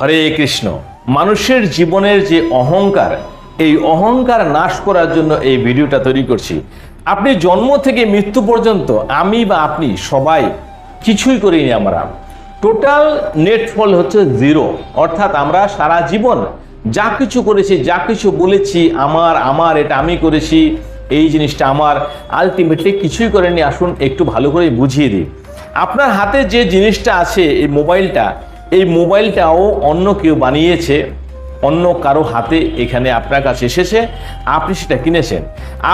হরে কৃষ্ণ। মানুষের জীবনের যে অহংকার, এই অহংকার নাশ করার জন্য এই ভিডিওটা তৈরি করছি। আপনি জন্ম থেকে মৃত্যু পর্যন্ত আমি বা আপনি সবাই কিছুই করিনি আমরা। টোটাল নেট ফল হচ্ছে জিরো অর্থাৎ আমরা সারা জীবন যা কিছু করেছি, যা কিছু বলেছি, আমার আমার, এটা আমি করেছি, এই জিনিসটা আমার। আলটিমেটলি কিছুই করেনি আসুন একটু ভালো করে বুঝিয়ে দিই। আপনার হাতে যে জিনিসটা আছে, এই মোবাইলটা এই মোবাইলটাও অন্য কেউ বানিয়েছে, অন্য কারও হাতে এখানে আপনার কাছে এসেছে, আপনি সেটা কিনেছেন।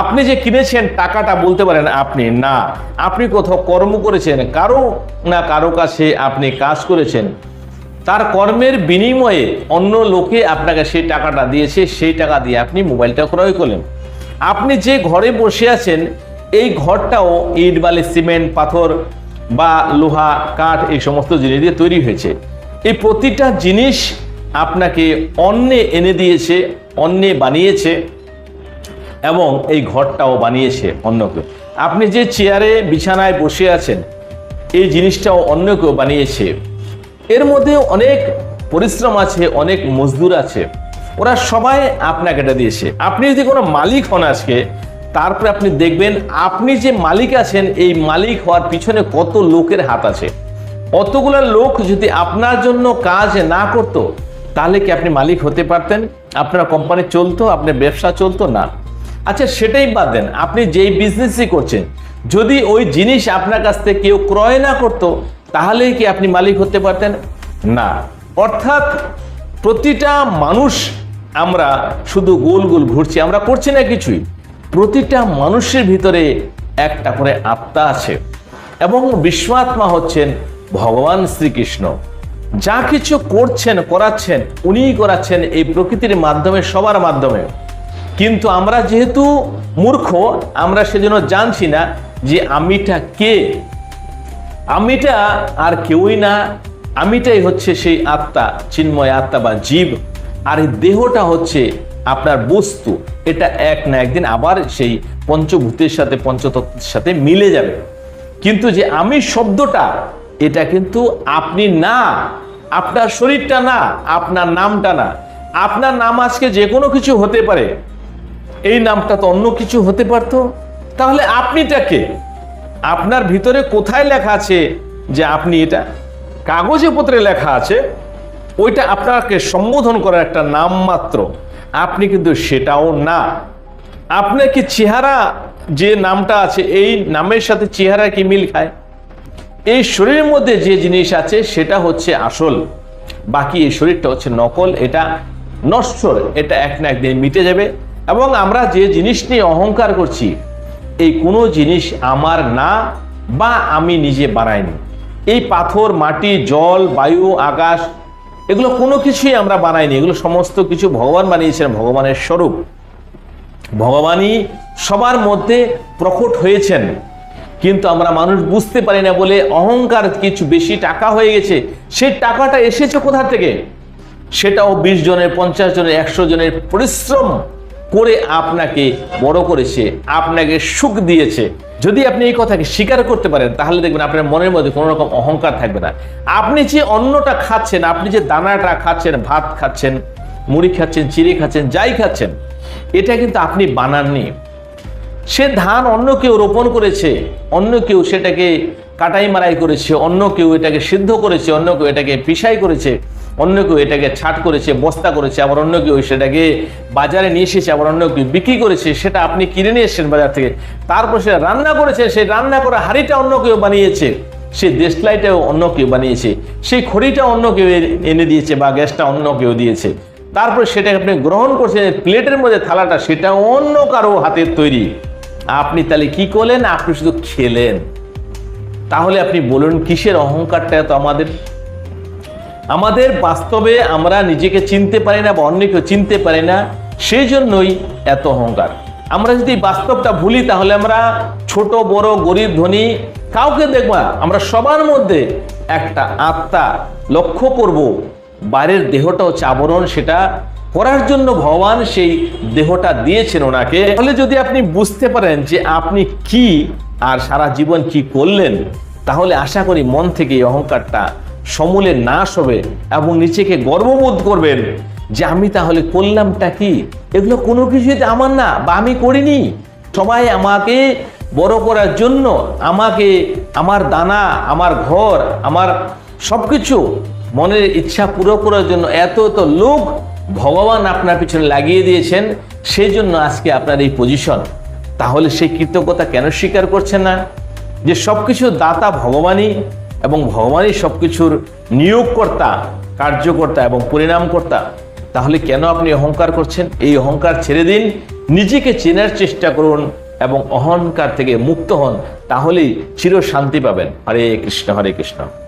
আপনি যে কিনেছেন টাকাটা বলতে পারেন আপনি, না। আপনি কোথাও কর্ম করেছেন, কারও না কারও কাছে আপনি কাজ করেছেন, তার কর্মের বিনিময়ে অন্য লোকে আপনাকে সেই টাকাটা দিয়েছে, সেই টাকা দিয়ে আপনি মোবাইলটা ক্রয় করলেন। আপনি যে ঘরে বসে আছেন, এই ঘরটাও ইট, বালি, সিমেন্ট, পাথর বা লোহা, কাঠ এই সমস্ত জিনিস দিয়ে তৈরি হয়েছে। এই প্রতিটা জিনিস আপনাকে অন্যে এনে দিয়েছে, অন্যে বানিয়েছে এবং এই ঘরটাও বানিয়েছে অন্য কেউ আপনি যে চেয়ারে, বিছানায় বসে আছেন, এই জিনিসটাও অন্য কেউ বানিয়েছে। এর মধ্যে অনেক পরিশ্রম আছে, অনেক মজদুর আছে। ওরা সবাই আপনাকে এটা দিয়েছে। আপনি যদি কোনো মালিক হন আজকে, তারপরে আপনি দেখবেন, আপনি যে মালিক আছেন, এই মালিক হওয়ার পিছনে কত লোকের হাত আছে। অতগুলো লোক যদি আপনার জন্য কাজ না করতো, তাহলে কি আপনি মালিক হতে পারতেন? আপনার কোম্পানি চলতো, আপনার ব্যবসা চলতো? না। আচ্ছা সেটাই বাদ দেন। আপনি যেই বিজনেসই করছেন, যদি ওই জিনিস আপনার কাছ থেকে কেউ ক্রয় না করতো তাহলেই কি আপনি মালিক হতে পারতেন? না। অর্থাৎ প্রতিটা মানুষ আমরা শুধু গোল গোল ঘুরছি, আমরা করছি না কিছুই। প্রতিটা মানুষের ভিতরে একটা করে আত্মা আছে এবং বিশ্বাত্মা হচ্ছেন ভগবান শ্রীকৃষ্ণ যা কিছু করছেন, করাচ্ছেন, উনিই করাচ্ছেন এই প্রকৃতির মাধ্যমে, সবার মাধ্যমে। কিন্তু আমরা যেহেতু মূর্খ, আমরা সেজন্য জানছি না যে আমিটা কে। আমিটা আর কেউই না, আমিটাই হচ্ছে সেই আত্মা, চিন্ময় আত্মা বা জীব। আর এই দেহটা হচ্ছে আপনার বস্তু। এটা এক না একদিন আবার সেই পঞ্চভূতের সাথে, পঞ্চতত্ত্বের সাথে মিলে যাবে। কিন্তু যে আমি শব্দটা এটা কিন্তু আপনি না, আপনার শরীরটা না, আপনার নামটা না। আপনার নাম আজকে যে কোনো কিছু হতে পারে। এই নামটা তো অন্য কিছু হতে পারতো। তাহলে আপনিটা কে? আপনার ভিতরে কোথায় লেখা আছে যে আপনি এটা? কাগজে পত্রে লেখা আছে। ওইটা আপনাকে সম্বোধন করার একটা নাম মাত্র। আপনি কিন্তু সেটাও না। আপনার কি চেহারা যে নামটা আছে, এই নামের সাথে চেহারা কি মিল খায়? এই শরীরের মধ্যে যে জিনিস আছে, সেটা হচ্ছে আসল। বাকি এই শরীরটা হচ্ছে নকল, এটা নশ্বর, এটা এক না একদিন মিটে যাবে। এবং আমরা যে জিনিস নিয়ে অহংকার করছি, এই কোনো জিনিস আমার না বা আমি নিজে বানাইনি। এই পাথর, মাটি, জল, বায়ু, আকাশ, এগুলো কোনো কিছুই আমরা বানাইনি। এগুলো সমস্ত কিছু ভগবান বানিয়েছেন, ভগবানের স্বরূপ। ভগবানই সবার মধ্যে প্রকট হয়েছেন। কিন্তু আমরা মানুষ বুঝতে পারি না বলে অহংকার কিছু বেশি টাকা হয়ে গেছে। সেই টাকাটা এসেছে কোথা থেকে? সেটাও বিশ জনের, পঞ্চাশ জনের, একশো জনের পরিশ্রম করে আপনাকে বড় করেছে, আপনাকে সুখ দিয়েছে। যদি আপনি এই কথাকে স্বীকার করতে পারেন, তাহলে দেখবেন আপনার মনের মধ্যে কোনো রকম অহংকার থাকবে না। আপনি যে অন্নটা খাচ্ছেন, আপনি যে দানাটা খাচ্ছেন, ভাত খাচ্ছেন, মুড়ি খাচ্ছেন, চিড়ে খাচ্ছেন, যাই খাচ্ছেন, এটা কিন্তু আপনি বানাননি। সে ধান অন্য কেউ রোপণ করেছে অন্য কেউ সেটাকে কাটাই মারাই করেছে অন্য কেউ এটাকে সিদ্ধ করেছে অন্য কেউ এটাকে পিসাই করেছে অন্য কেউ এটাকে ছাট করেছে বস্তা করেছে আবার অন্য কেউ সেটাকে বাজারে নিয়ে এসেছে আবার অন্য কেউ বিক্রি করেছে সেটা আপনি কিনে নিয়ে এসেছেন বাজার থেকে তারপর সে রান্না করেছে সেই রান্না করা হাঁড়িটা অন্য কেউ বানিয়েছে সেই দেশলাইটাও অন্য কেউ বানিয়েছে সেই খড়িটা অন্য কেউ এনে দিয়েছে বা গ্যাসটা অন্য কেউ দিয়েছে তারপর সেটা আপনি গ্রহণ করছেন প্লেটের মধ্যে থালাটা সেটা অন্য কারও হাতের তৈরি আপনি তাহলে কি করলেন? আপনি শুধু খেলেন। তাহলে আপনি বলুন, কিসের অহংকারটা এত আমাদের? আমাদের বাস্তবে আমরা নিজেকে চিনতে পারি না বা অন্যকেও চিনতে পারি না সেই জন্যই এত অহংকার। আমরা যদি বাস্তবটা ভুলি, তাহলে আমরা ছোট, বড়, গরিব, ধনী, কাউকে দেখব আমরা সবার মধ্যে একটা আত্মা লক্ষ্য করব বাইরের দেহটা হচ্ছে আবরণ, সেটা করার জন্য ভগবান সেই দেহটা দিয়েছেন ওনাকে। তাহলে যদি আপনি বুঝতে পারেন যে আপনি কি আর সারা জীবন কি করলেন, তাহলে আশা করি মন থেকে এই অহংকারটা সমূলে নাশ হবে এবং নিজেকে গর্ববোধ করবেন যে আমি তাহলে করলামটা কি? এগুলো কোনো কিছুই আমার না বা আমি করিনি। সবাই আমাকে বড় করার জন্য আমাকে আমার দানা, আমার ঘর, আমার সবকিছু মনের ইচ্ছা পুরো করার জন্য এত এত লোক ভগবান আপনার পিছনে লাগিয়ে দিয়েছেন সেই জন্য আজকে আপনার এই পজিশন তাহলে সেই কৃতজ্ঞতা কেন স্বীকার করছেন না? যে সব সবকিছু দাতা ভগবানই এবং ভগবানই সব কিছুর নিয়োগকর্তা, কার্যকর্তা এবং পরিণামকর্তা। তাহলে কেন আপনি অহংকার করছেন? এই অহংকার ছেড়ে দিন, নিজেকে চেনার চেষ্টা করুন এবং অহংকার থেকে মুক্ত হন, তাহলেই চির শান্তি পাবেন। হরে কৃষ্ণ হরে কৃষ্ণ।